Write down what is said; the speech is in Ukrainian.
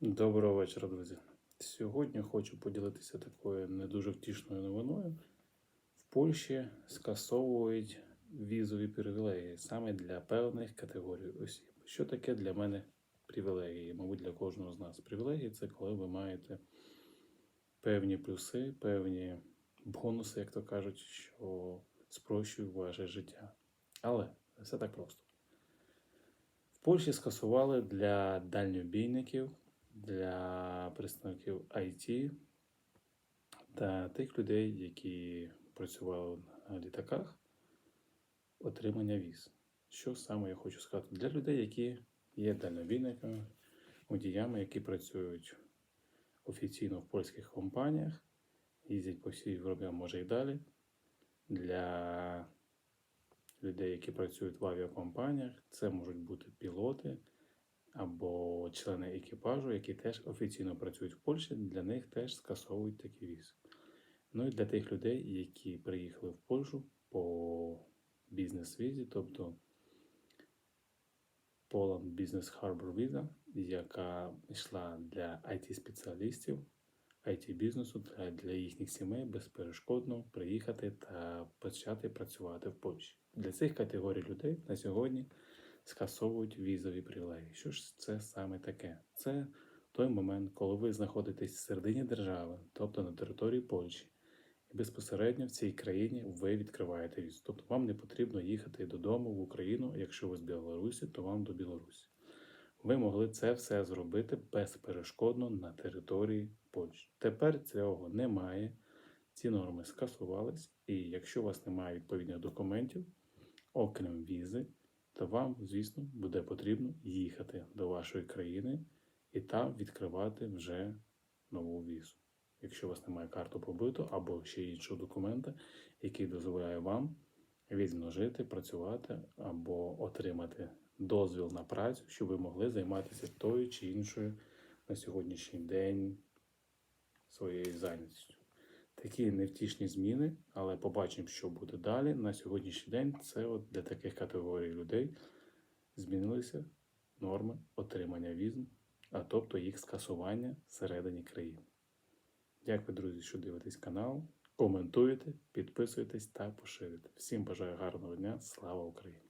Доброго вечора, друзі. Сьогодні хочу поділитися такою не дуже втішною новиною. В Польщі скасовують візові привілеї саме для певних категорій осіб. Що таке для мене привілегії? Мабуть, для кожного з нас. Привілегії це коли ви маєте певні плюси, певні бонуси, як то кажуть, що спрощують ваше життя. Але все так просто. В Польщі скасували для дальньобійників, для представників IT та тих людей, які працювали на літаках, отримання віз. Що саме я хочу сказати? Для людей, які є дальнобійниками, водіями, які працюють офіційно в польських компаніях, їздять по всій Європі, а може і далі. Для людей, які працюють в авіакомпаніях, це можуть бути пілоти або члени екіпажу, які теж офіційно працюють в Польщі, для них теж скасовують такі віз. Ну і для тих людей, які приїхали в Польщу по бізнес-візі, тобто Poland Business Harbor Visa, яка йшла для IT-спеціалістів, IT-бізнесу для, для їхніх сімей безперешкодно приїхати та почати працювати в Польщі. Для цих категорій людей на сьогодні скасовують візові привілеї. Що ж це саме таке? Це той момент, коли ви знаходитесь в середині держави, тобто на території Польщі, і безпосередньо в цій країні ви відкриваєте візу. Тобто вам не потрібно їхати додому в Україну, якщо ви з Білорусі, то вам до Білорусі. Ви могли це все зробити безперешкодно на території Польщі. Тепер цього немає. Ці норми скасувались, і якщо у вас немає відповідних документів, окрім візи, то вам, звісно, буде потрібно їхати до вашої країни і там відкривати вже нову візу. Якщо у вас немає карту побиту або ще іншого документа, який дозволяє вам вільно жити, працювати або отримати дозвіл на працю, щоб ви могли займатися тою чи іншою на сьогоднішній день своєю зайнятістю. Такі невтішні зміни, але побачимо, що буде далі. На сьогоднішній день це от для таких категорій людей змінилися норми отримання віз, а тобто їх скасування всередині країни. Дякую, друзі, що дивитесь канал. Коментуєте, підписуйтесь та поширюйте. Всім бажаю гарного дня. Слава Україні!